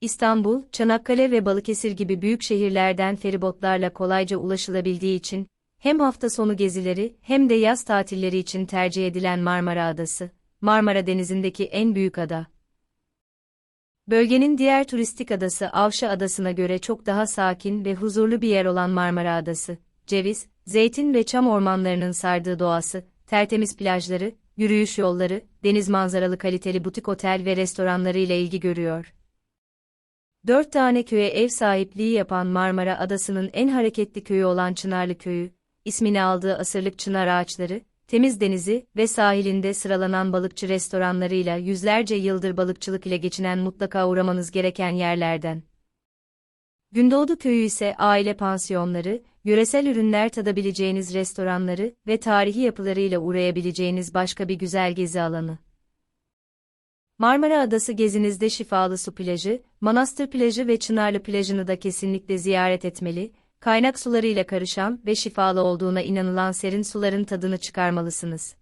İstanbul, Çanakkale ve Balıkesir gibi büyük şehirlerden feribotlarla kolayca ulaşılabildiği için, hem hafta sonu gezileri hem de yaz tatilleri için tercih edilen Marmara Adası, Marmara Denizi'ndeki en büyük ada. Bölgenin diğer turistik adası Avşa Adası'na göre çok daha sakin ve huzurlu bir yer olan Marmara Adası, ceviz, zeytin ve çam ormanlarının sardığı doğası, tertemiz plajları, yürüyüş yolları, deniz manzaralı kaliteli butik otel ve restoranları ile ilgi görüyor. Dört tane köye ev sahipliği yapan Marmara Adası'nın en hareketli köyü olan Çınarlı Köyü, ismini aldığı asırlık çınar ağaçları, temiz denizi ve sahilinde sıralanan balıkçı restoranlarıyla yüzlerce yıldır balıkçılık ile geçinen mutlaka uğramanız gereken yerlerden. Gündoğdu Köyü ise aile pansiyonları, yöresel ürünler tadabileceğiniz restoranları ve tarihi yapılarıyla uğrayabileceğiniz başka bir güzel gezi alanı. Marmara Adası gezinizde Şifalı Su Plajı, Manastır Plajı ve Çınarlı Plajı'nı da kesinlikle ziyaret etmeli, kaynak sularıyla karışan ve şifalı olduğuna inanılan serin suların tadını çıkarmalısınız.